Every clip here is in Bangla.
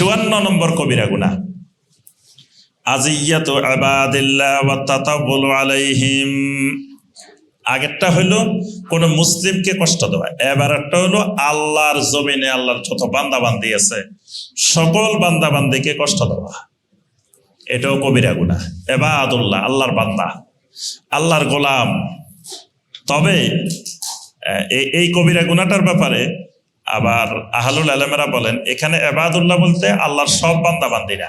চুয়ান্ন নম্বর কবিরা গুণা। আজিয়াত আলাইহিম। আগেরটা হইল কোন মুসলিমকে কষ্ট দেওয়া, এবার একটা হলো আল্লাহর জমিনে আল্লাহর যত বান্দা বান্দি আছে, সকল বান্দা বান্দিকে কষ্ট দেওয়া। এটাও কবিরা গুণা। এবাদুল্লাহ, আল্লাহর বান্দা, আল্লাহর গোলাম। তবে এই কবিরা গুণাটার ব্যাপারে আবার আহলুল আলমেরা বলেন, এখানে এবাদুল্লাহ বলতে আল্লাহর সব বান্দাবান্দিরা।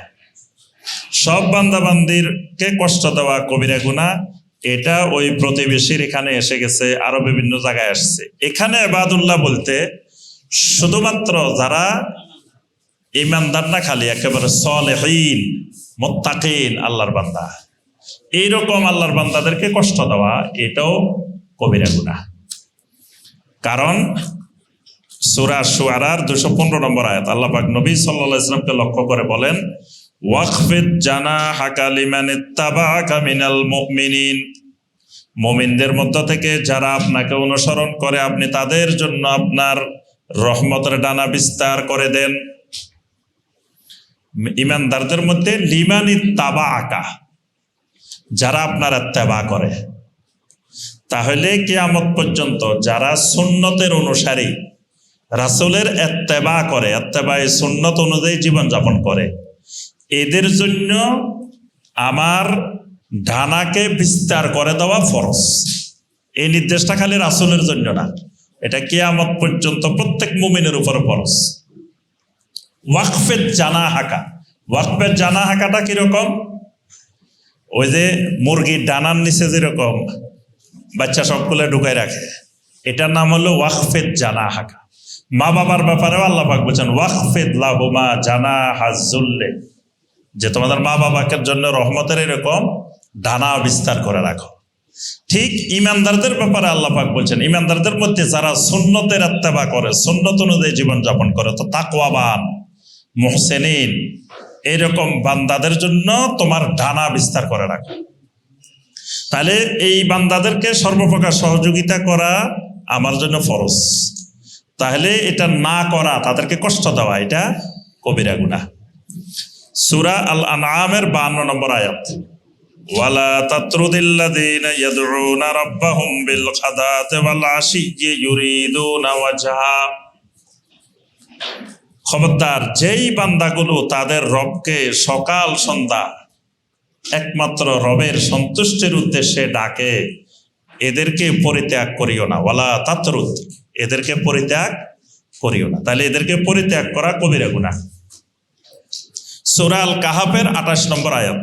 সব বান্দাবান্দিরকে কষ্ট দেওয়া কবিরা গুণা এটা ওই প্রতিবেশীর এখানে এসে গেছে, আরও বিভিন্ন জায়গায় আসছে। এখানে এবাদুল্লাহ বলতে শুধুমাত্র যারা ইমানদার না খালি, একেবারে সলেহীন, মোত্তাকিন, আল্লাহর বান্দা। এইরকম আল্লাহর বান্দাদেরকে কষ্ট দেওয়া, এটাও কবিরা গুণা কারণ সুরা সুয়ারার দুশো পনেরো নম্বর আয়াত। আল্লাহ নবী সাল্লাহ ইসলামকে লক্ষ্য করে বলেন ওয়াকফিদ জানা হাকালিমান ইত্তাবাআকা মিনাল মুমিনিন। মুমিনদের মধ্য থেকে যারা আপনাকে অনুসরণ করে, আপনি তাদের জন্য আপনার রহমতের ডানা বিস্তার করে দেন। ইমানদারদের মধ্যে লিমান ইত্তাবা আকা যারা আপনার ইত্তেবা করে। তাহলে কিয়ামত পর্যন্ত যারা সুন্নতের অনুসারী রাসূলের এত্তেবা করে এত্তেবায় সুন্নত অনুযায়ী জীবনযাপন করে। এদের জন্য আমার ডানাকে বিস্তার করে দেওয়া ফরজ। এই নির্দেশটা খালি রাসূলের জন্য না। এটা কিয়ামত পর্যন্ত প্রত্যেক মুমিনের উপর ফরজ। ওয়াকফের জানা হাঁকা ওয়াকফের জানা হাঁকাটা কীরকম? ওই যে মুরগির ডানার নিচে যেরকম বাচ্চা সবগুলো ঢুকাই রাখে, এটার নাম হলো ওয়াকফেদ জানা হাঁকা মা বাবার ব্যাপারেও আল্লাহ পাক বলছেন ওয়াকফেদ লাহুমা জানা হাজুল্লে যে তোমাদের মা বাবাকে জন্য রহমতের এরকম ডানা বিস্তার করে রাখো। ঠিক ইমানদারদের ব্যাপারে আল্লাহ পাক বলছেন, ইমানদারদের মধ্যে যারা সুন্নতের আত্মাবা করে, সুন্নত অনুযায়ী জীবনযাপন করে, তো তাকওয়াবান, মোহসেনিন এইরকম বান্দাদের জন্য তোমার ডানা বিস্তার করে রাখো। তাহলে এই বান্দাদেরকে সর্বপ্রকার সহযোগিতা করা আমার জন্য ফরজ। তাহলে এটা না করা, তাদেরকে কষ্ট দেওয়া, এটা কবিরা গুণা সুরা আল আনামের বান্ন নম্বর আয়াত। খবরদার, যেই বান্দাগুলো তাদের রবকে সকাল, সন্ধ্যা একমাত্র রবের সন্তুষ্টির উদ্দেশ্যে ডাকে, এদেরকে পরিত্যাগ করিও না। ওয়ালা তাতরুদ। এদেরকে পরিত্যাগ করিও না। তাহলে এদেরকে পরিত্যাগ করা কবিরা গুনাহ। সুরাল কাহাফের আঠাশ নম্বর আয়াত।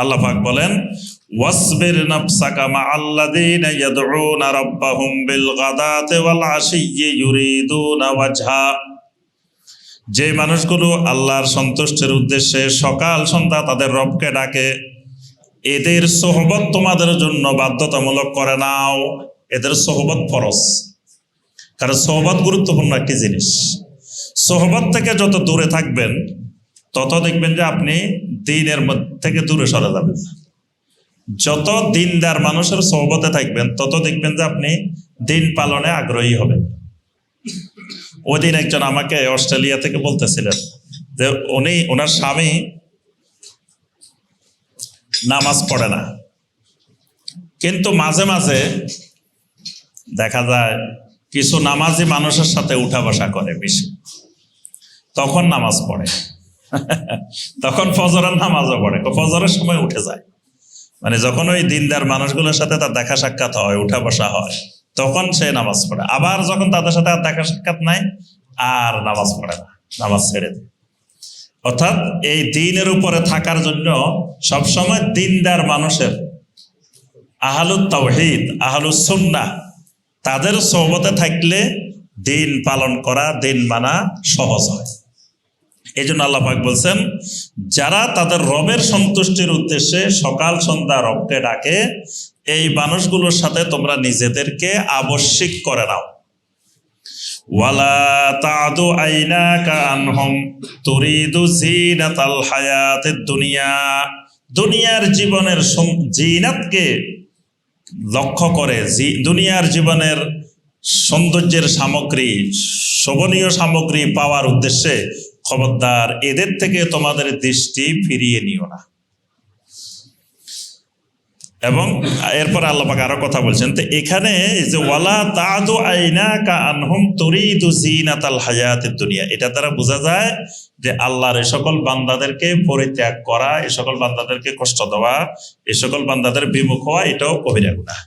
আল্লাহ পাক বলেন, ওয়াসবির নাফসাকা মা আল্লাযীনা ইয়াদউনা রাব্বাহুম বিল গাদাতি ওয়াল আশিয়্যি ইউরিদুনা যে মানুষগুলো আল্লাহর সন্তুষ্টির উদ্দেশ্যে সকাল সন্ধ্যা তাদের রবকে ডাকে, এদের সোহবত তোমাদের জন্য বাধ্যতামূলক করে নাও। এদের সোহবত ফরজ। কারণ সোহবত গুরুত্বপূর্ণ একটি জিনিস। সোহবত থেকে যত দূরে থাকবেন, তত দেখবেন যে আপনি দিনের থেকে দূরে সরে যাবেন। যত দিনদার মানুষের সোহবতে থাকবেন, তত দেখবেন যে আপনি দিন পালনে আগ্রহী হবেন। ওদিন একজন আমাকে অস্ট্রেলিয়া থেকে বলতেছিলেন যে উনি ওনার স্বামী নামাজ পড়ে না। কিন্তু মাঝে মাঝে দেখা যায় কিছু নামাজি মানুষের সাথে উঠা বসা করে বেশি। তখন নামাজ পড়ে। তখন ফজরের নামাজও পড়ে। ফজরের সময় উঠে যায়। মানে যখন ওই দিনদার মানুষগুলোর সাথে তার দেখা সাক্ষাৎ হয়, উঠা বসা হয়, তখন সে নামাজ পড়ে। আবার যখন তাদের সাথে আর দেখা সাক্ষাৎ নাই, আর নামাজ পড়ে না। নামাজ ছেড়ে দেয়। অর্থাৎ এই দিনের উপরে থাকার জন্য সবসময় দিনদার মানুষের আহালুত তাওহিদ, আহালুস সুন্নাহ তাদের সহবতে থাকলে দিন পালন করা, দিন মানা সহজ হয়। এই জন্য আল্লাহাক বলছেন, যারা তাদের রবের সন্তুষ্টির উদ্দেশ্যে সকাল সন্ধ্যা রবকে ডাকে, এই মানুষগুলোর সাথে তোমরা নিজেদেরকে আবশ্যিক করে নাও। ওয়ালা তুরিদু হায়াতের দুনিয়া। দুনিয়ার জীবনের জিনাতকে লক্ষ্য করে দুনিয়ার জীবনের সৌন্দর্যের সামগ্রী, শোভনীয় সামগ্রী পাওয়ার উদ্দেশ্যে খবরদার, এদের থেকে তোমাদের দৃষ্টি ফিরিয়ে নিও না। এবং এরপর আল্লাপাক আরও কথা বলছেন, তো এখানে যে ওয়ালা তাদু আইনা কা আনহুম তুরিদু জিনাতাল হায়াতের দুনিয়া। এটা দ্বারা বোঝা যায় যে আল্লাহর এ সকল বান্দাদেরকে পরিত্যাগ করা এ সকল বান্দাদেরকে কষ্ট দেওয়া এ সকল বান্দাদের বিমুখ হওয়া, এটাও কবিরা গুনাহ।